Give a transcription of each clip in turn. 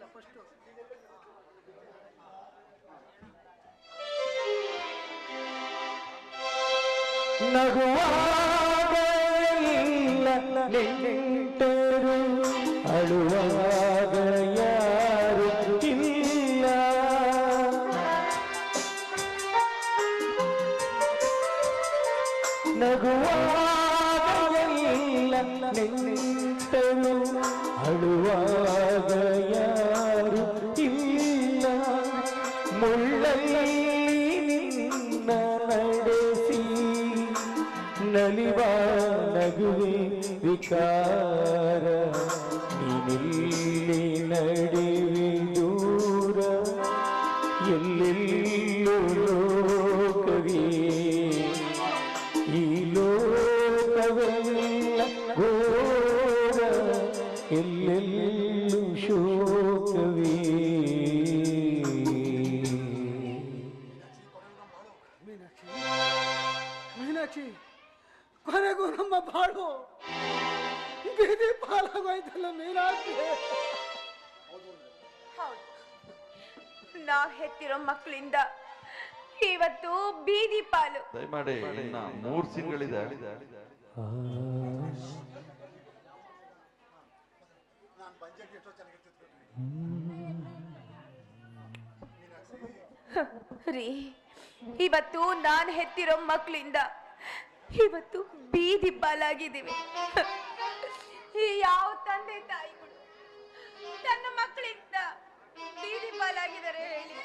ಇಲ್ಲ ಫಸ್ಟು ನಗುವಾಗ ಇಲ್ಲ ನೆಂಟರು ಅಳುವಾಗ ಯಾರು ಇಲ್ಲ. ನಗುವಾಗ ನಿಂತರು ಅಳುವಾಗ ವಿಕಾರ ನೀನಿಲ್ಲಿ ನಡೆವೆ ದೂರ ಎಲ್ಲೆಲ್ಲೂ ಲೋಕವೇ ಈ ಲೋಕವೆಲ್ಲ ಘೋರ ಎಲ್ಲೆಲ್ಲೂ ಶೋಕವೇ ಮೀನಾಕ್ಷಿ ಮೀನಾಕ್ಷಿ ಕೊನೆಗೂ ನಮ್ಮ ಬಾಳು ಬೀದಿ ಪಾಲಾಗೋಯ್ತಲ್ಲ ಮೀನಾಕ್ಷಿ ಹೌದು. ನಾವ್ ಹೆತ್ತಿರೋ ಮಕ್ಕಳಿಂದ ಇವತ್ತು ಬೀದಿ ಪಾಲು. ದಯಮಾಡಿ ಇನ್ನ ಮೂರ್ ತಿಂಗಳಿದೆ ರೀ ಇವತ್ತು ನಾನ್ ಹೆತ್ತಿರೋ ಮಕ್ಕಳಿಂದ ಇವತ್ತು ಬೀದಿ ಪಾಲಾಗಿದ್ದೀವಿ. ಈ ಯಾವ ತಂದೆ ತಾಯಿಗಳು ತನ್ನ ಮಕ್ಕಳಿಂದ ಬೀದಿ ಪಾಲಾಗಿದ್ದಾರೆ ಹೇಳಿ.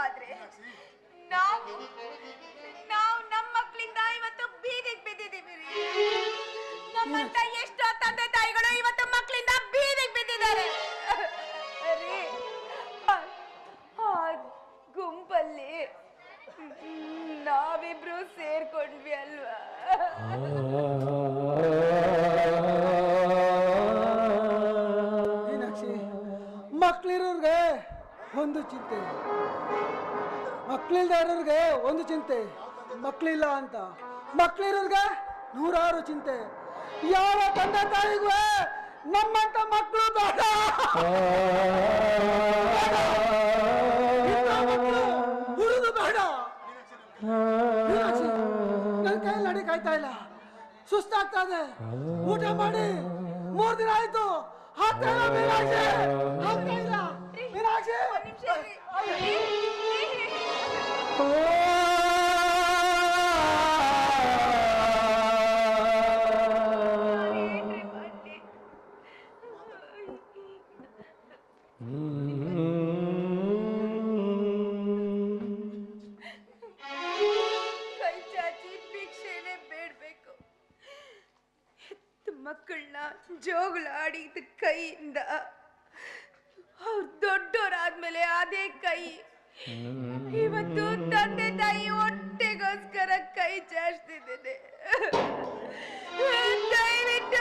ಆದ್ರೆ ನಾವು ನಾವು ನಮ್ಮ ಮಕ್ಕಳಿಂದ ಇವತ್ತು ಬೀದಿಗೆ ಬಿದ್ದಿದ್ದೀವಿ ನಮ್ಮ ತಾಯಿ ಎಷ್ಟೋ ತಂದೆ ಮಕ್ಳಿಲ್ದ ಇರೋರಿಗೆ ಒಂದು ಚಿಂತೆ. ಮಕ್ಕಳಿಲ್ಲ ಅಂತ. ಮಕ್ಕಳಿರೋರಿಗೆ ನೂರಾರು ಚಿಂತೆ. ಯಾವ ತಂದೆ ತಾಯಿಗೂ ನಮ್ಮಂತ ಮಕ್ಕಳು ಬೇಡ. ಹುಡುದು ಬೇಡ. ನನ್ನ ಕೈಯಲ್ಲಿ ಕೈಯಲ್ಲಿ ನಡಿಕಾಯ್ತಾ ಇಲ್ಲ. ಸುಸ್ತಾಗ್ತಾ ಇದೆ. ಊಟ ಮಾಡಿ. ಮೂರ್ ದಿನ ಆಯ್ತು. ಹಾಕ್ತಾ ಇಲ್ಲ ಮೀನಾಕ್ಷಿ. ಹಾಕ್ತಾ ಇಲ್ಲ. ಮೀನಾಕ್ಷಿ. ಕೈಯಿಂದ ಅವ್ರು ದೊಡ್ಡೋರಾದ್ಮೇಲೆ ಅದೇ ಕೈ. ಇವತ್ತು ತಂದೆ ತಾಯಿ ಹೊಟ್ಟೆಗೋಸ್ಕರ ಕೈ ಚಾಚ್ತಿದ್ದೇನೆ. ದಯವಿಟ್ಟು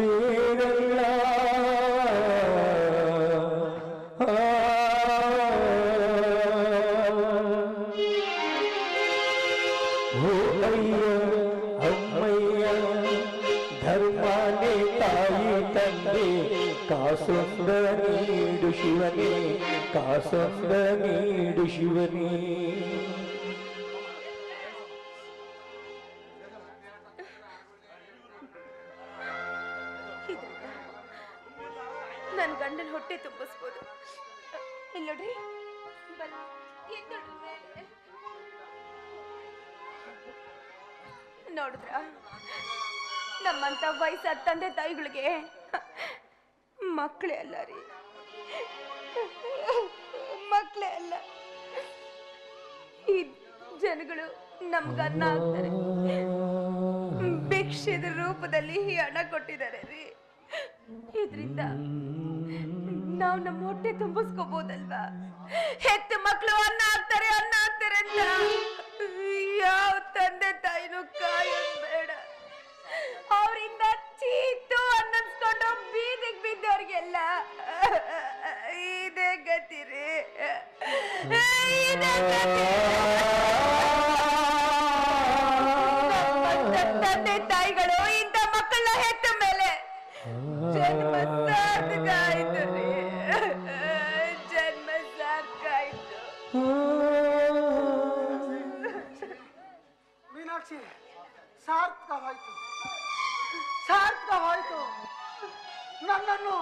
कबीर हो का सुंदरी शिवनी का सुंदरी दुशिवनी ನನ್ ಗಂಡನ ಹೊಟ್ಟೆ ತುಂಬಿಸ್ಬೋದು. ಇಲ್ಲಿ ನೋಡ್ರಿ. ನೋಡಿದ್ರ? ನಮ್ಮಂತ ವಯಸ್ಸಾದ ತಂದೆ ತಾಯಿಗಳಿಗೆ ಮಕ್ಕಳೇ ಅಲ್ಲ ರೀ. ಮಕ್ಕಳೇ ಅಲ್ಲ. ಈ ಜನಗಳು ನಮ್ಗನ್ನ ಆಗ್ತಾರೆ. ಭಿಕ್ಷದ ರೂಪದಲ್ಲಿ ಈ ಹಣ ಕೊಟ್ಟಿದ್ದಾರೆ ರೀ. ಇದರಿಂದ ನಾವು ನಮ್ಮ ಹೊಟ್ಟೆ ತುಂಬಿಸ್ಕೋಬಹುದಲ್ವಾ ಹೆತ್ತ ಮಕ್ಕಳು ಅನ್ನ ಹಾಕ್ತಾರೆ ಅನ್ನ ಹಾಕ್ತಾರೆ ಅಂತ. ಯಾವ ತಂದೆ ತಾಯಿನೂ ಕಾಯೋದ್ ಬೇಡ. ಅವರಿಂದ ಚೀತು ಅನ್ನಿಸ್ಕೊಂಡು ಬೀದಿಗೆ ಬಿದ್ದವ್ರಿಗೆಲ್ಲ. ಇದೇ ಗತಿರಿ ಇದೇ ಗತಿ ಮೀನಾಕ್ಷಿ ಸಾರ್ಥಕವಾಯಿತು. ಸಾರ್ಥಕವಾಯಿತು. ನನ್ನನ್ನು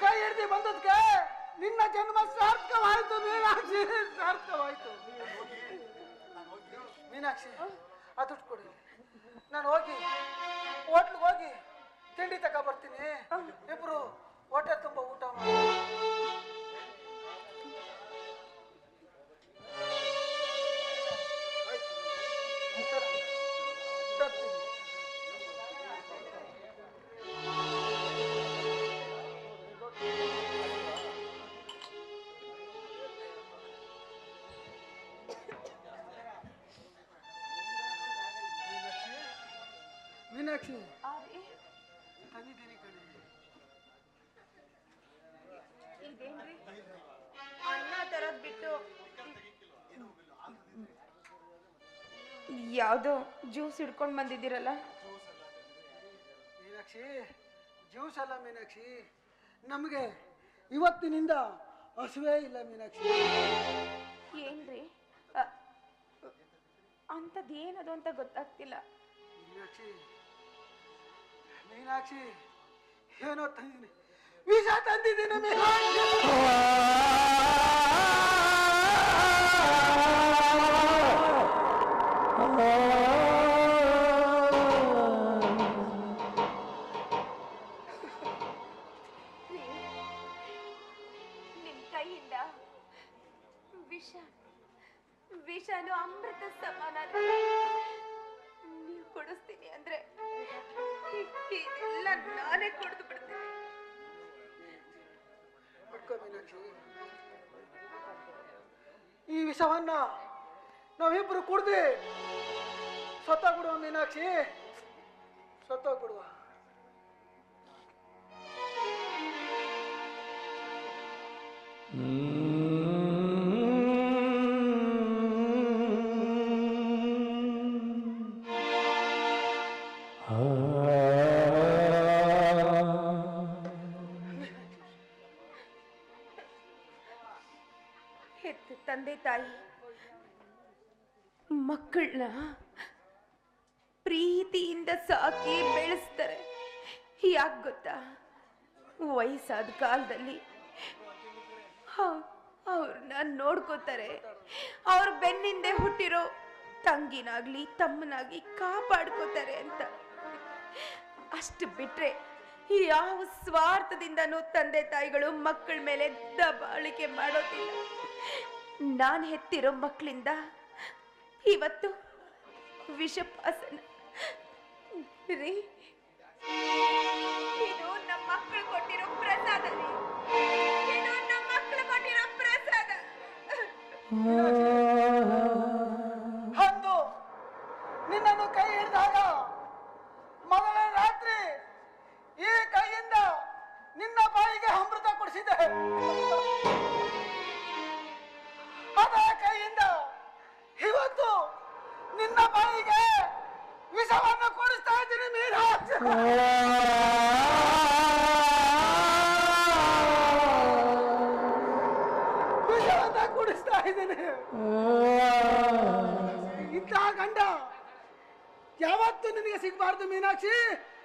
ಕೈ ಹಿಡ್ದು ಬಂದದ್ಕೆ ನಿನ್ನ ಜನ್ಮ ಸಾರ್ಥಕವಾಯಿತು, ಮೀನಾಕ್ಷಿ. ಸಾರ್ಥಕವಾಯಿತು. ಮೀನಾಕ್ಷಿ ದುಡ್ಡು ಕೊಡಿ. ನಾನು ಹೋಗಿ ಹೋಟ್ಲಿಗೆ ಹೋಗಿ ತಿಂಡಿ ತಕ ಬರ್ತೀನಿ. ಇಬ್ರು ಹೊಟ್ಟೆ ತುಂಬ ಊಟ ಮಾಡಿ. ಮೀನಾಕ್ಷಿ ತಂದಿದ್ದೀನಿ ಕಣೆ ಇದೇನ್ರಿ ಅನ್ನ ತರದ್ ಬಿಟ್ಟು ಯಾವುದೋ ಜ್ಯೂಸ್ ಹಿಡ್ಕೊಂಡ್ ಬಂದಿದ್ದೀರಲ್ಲ? ಮೀನಾಕ್ಷಿ ಜ್ಯೂಸ್ ಅಲ್ಲ ಮೀನಾಕ್ಷಿ. ನಮಗೆ ಇವತ್ತಿನಿಂದ ಹಸುವೇ ಇಲ್ಲ ಮೀನಾಕ್ಷಿ. ಏನ್ರಿ? ಅಂಥದ್ದು ಏನದು ಅಂತ ಗೊತ್ತಾಗ್ತಿಲ್ಲ. ಮೀನಾಕ್ಷಿ ಮೀನಾಕ್ಷಿ, ಏನೋ ತಂದಿದ್ದೀನಿ. ವಿಷ ತಂದಿದ್ದೀನಿ ಮೀನಾಕ್ಷಿ. ನಿಮ್ ಕೈಯಿಂದ ವಿಷ, ವಿಷನು ಅಮೃತ ಸಮಾನ. ನೀವು ಕೊಡಿಸ್ತೀನಿ ಅಂದ್ರೆ ಇದೆಲ್ಲ ನಾನೇ ಕುಡಿದು ಬಿಡ್ತೀನಿ. ಈ ವಿಷವನ್ನ ನಾವಿಬ್ರು ಕುಡ್ದು ಸತ್ತೋಗ್ಬಿಡುವ ಮೀನಾಕ್ಷಿ. ಸತ್ತೋಗ್ಬಿಡುವ. ಹೆತ್ತ ಪ್ರೀತಿಯಿಂದ ಸಾಕಿ ಬೆಳೆಸ್ತಾರೆ. ಯಾಕೆ ಗೊತ್ತಾ? ವಯಸ್ಸಾದ ಕಾಲದಲ್ಲಿ ಅವ್ರನ್ನ ನೋಡ್ಕೋತಾರೆ. ಅವ್ರ ಬೆನ್ನಿಂದೆ ಹುಟ್ಟಿರೋ ತಂಗಿನಾಗ್ಲಿ, ತಮ್ಮನಾಗ್ಲಿ ಕಾಪಾಡ್ಕೋತಾರೆ ಅಂತ. ಅಷ್ಟು ಬಿಟ್ರೆ ಯಾವ ಸ್ವಾರ್ಥದಿಂದನೂ ತಂದೆ ತಾಯಿಗಳು ಮಕ್ಕಳ ಮೇಲೆ ದಬಾಳಿಕೆ ಮಾಡೋದಿಲ್ಲ. ನಾನು ಹೆತ್ತಿರೋ ಮಕ್ಕಳಿಂದ ಇವತ್ತು ವಿಷಪಾಸನ ರೀ. ಇದು ನಮ್ಮ ಮಕ್ಕಳು ಕೊಟ್ಟಿರೋ ಪ್ರಸಾದ ರೀ. ಇದು ನಮ್ಮ ಕೊಟ್ಟಿರೋ ಪ್ರಸಾದ. ಹಂದು, ನಿನ್ನನ್ನು ಕೈ ಹಿಡಿದಾಗ ಯಾವತ್ತು ನಿನಗೆ ಸಿಗಬಾರ್ದು ಮೀನಾಕ್ಷಿ,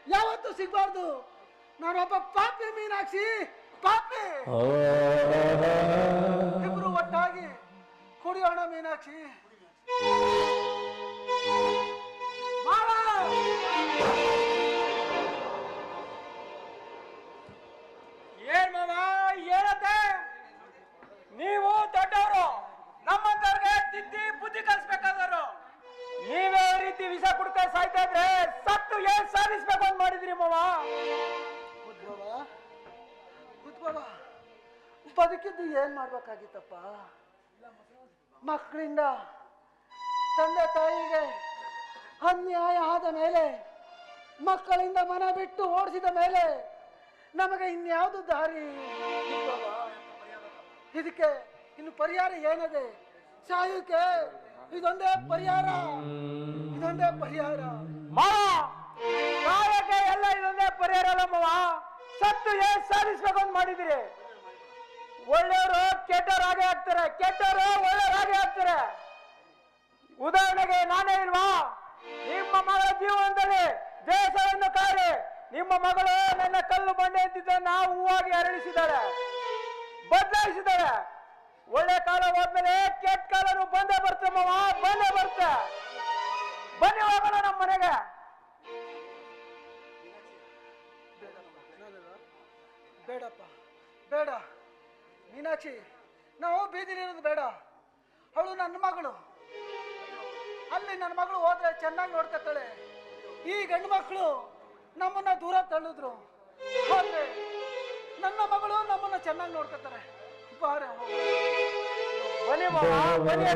ಯಾವತ್ತು ಸಿಗ್ಬಾರ್ದು. ನಾನೊಬ್ಬ ಪಾಪಿ ಮೀನಾಕ್ಷಿ, ಪಾಪಿ. ಇಬ್ರು ಒಟ್ಟಾಗಿ ಕುಡಿಯೋಣ ಮೀನಾಕ್ಷಿ! ಏನ್ ಮಾವ? ಏನತ್ತೆ ನೀವು ಬದುಕಿದ್ದು ಏನ್ ಮಾಡ್ಬೇಕಾಗಿತ್ತಪ್ಪ? ಮಕ್ಕಳಿಂದ ತಂದೆ ತಾಯಿಗೆ ಅನ್ಯಾಯ ಆದ ಮೇಲೆ ಮಕ್ಕಳಿಂದ ಮನ ಬಿಟ್ಟು ಓಡಿಸಿದ ಮೇಲೆ ನಮಗೆ ಇನ್ಯಾವುದು ದಾರಿ ಇದಕ್ಕೆ ಇನ್ನು ಪರಿಹಾರ ಏನದೆ? ಸಾಯುಕೆ ಇದೊಂದೇ ಪರಿಹಾರ. ಇದೊಂದೇ ಪರಿಹಾರ. ಎಲ್ಲ ಇದೊಂದೇ ಪರಿಹಾರ ಅಲ್ಲಮ್ಮವ ಮಾವ ಸತ್ತು ಏನ್ ಸಾಧಿಸ್ಬೇಕು ಅಂತ ಮಾಡಿದಿರಿ ಒಳ್ಳೆಯವರು ಕೆಟ್ಟವರಾಗೆ ಆಗ್ತಾರೆ, ಕೆಟ್ಟವರು ಒಳ್ಳೆಯವರಾಗೆ ಆಗ್ತಾರೆ. ಉದಾಹರಣೆಗೆ ನಾನೇ ಇಲ್ವಾ? ನಿಮ್ಮ ಮಗಳ ಜೀವನದಲ್ಲಿ ದೇಶವನ್ನು ಕಾರಿ ನಿಮ್ಮ ಮಗಳು ನನ್ನ ಕಲ್ಲು ಬಂಡೆ ಅಂತಿದ್ದನ್ನ ಹೂವಾಗಿ ಅರಳಿಸಿದ್ದಾರೆ, ಬದಲಾಯಿಸಿದ್ದಾರೆ. ಒಳ್ಳೆ ಕಾಲ ಹೋದ್ಮೇಲೆ ಕೆಟ್ಟ ಕಾಲನು ಬಂದೇ ಬರುತ್ತೆ ಮಾವ, ಬಂದೇ ಬರುತ್ತೆ. ಬನ್ನಿ ಹೋಗೋಣ ನಮ್ಮ ಮನೆಗೆ. ಬೇಡಪ್ಪ, ಬೇಡ. ಮೀನಾಕ್ಷಿ, ನಾವು ಬೀದಿಲಿರೋದು ಬೇಡ. ಅವಳು ನನ್ನ ಮಗಳು. ಅಲ್ಲಿ ನನ್ನ ಮಗಳು ಹೋದ್ರೆ ಚೆನ್ನಾಗಿ ನೋಡ್ಕೊತಾಳೆ. ಈ ಗಂಡು ಮಕ್ಕಳು ನಮ್ಮನ್ನ ದೂರ ತಳ್ಳಿದ್ರು. ಹೋದ್ರೆ ನನ್ನ ಮಗಳು ನಮ್ಮನ್ನ ಚೆನ್ನಾಗಿ ನೋಡ್ಕೊತಾರೆ. ಬಾರೆ. ಬನ್ನಿ ಬನ್ನಿ